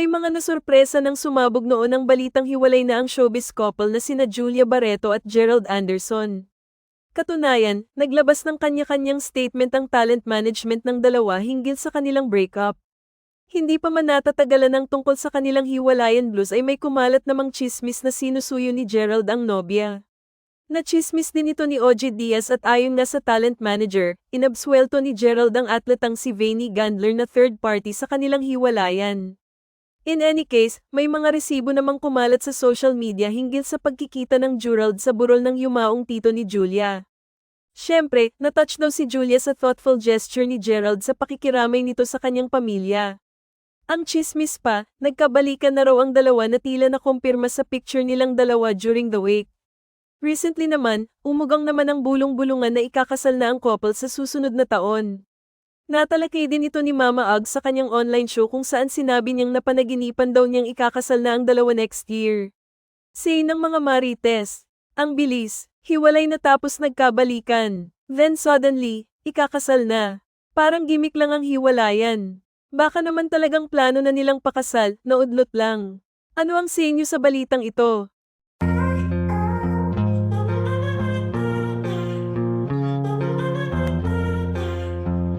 May mga nasurpresa nang sumabog noon ang balitang hiwalay na ang showbiz couple na sina Julia Barreto at Gerald Anderson. Katunayan, naglabas ng kanya-kanyang statement ang talent management ng dalawa hinggil sa kanilang breakup. Hindi pa man natatagalan ng tungkol sa kanilang hiwalayan blues ay may kumalat namang chismis na sinusuyo ni Gerald ang nobya. Nachismis din ito ni OG Diaz at ayon nga sa talent manager, inabswelto ni Gerald ang atletang si Vaney Gandler na third party sa kanilang hiwalayan. In any case, may mga resibo namang kumalat sa social media hinggil sa pagkikita ng Gerald sa burol ng yumaong tito ni Julia. Siyempre, natouch daw si Julia sa thoughtful gesture ni Gerald sa pakikiramay nito sa kanyang pamilya. Ang chismis pa, nagkabalikan na raw ang dalawa na tila na kumpirma sa picture nilang dalawa during the wake. Recently naman, umugang naman ang bulong-bulungan na ikakasal na ang couple sa susunod na taon. Natalakay din ito ni Mama Ag sa kanyang online show kung saan sinabi niyang napanaginipan daw niyang ikakasal na ang dalawa next year. Say ng mga marites, ang bilis, hiwalay na tapos nagkabalikan. Then suddenly, ikakasal na. Parang gimmick lang ang hiwalayan. Baka naman talagang plano na nilang pakasal, naudlot lang. Ano ang say niyo sa balitang ito?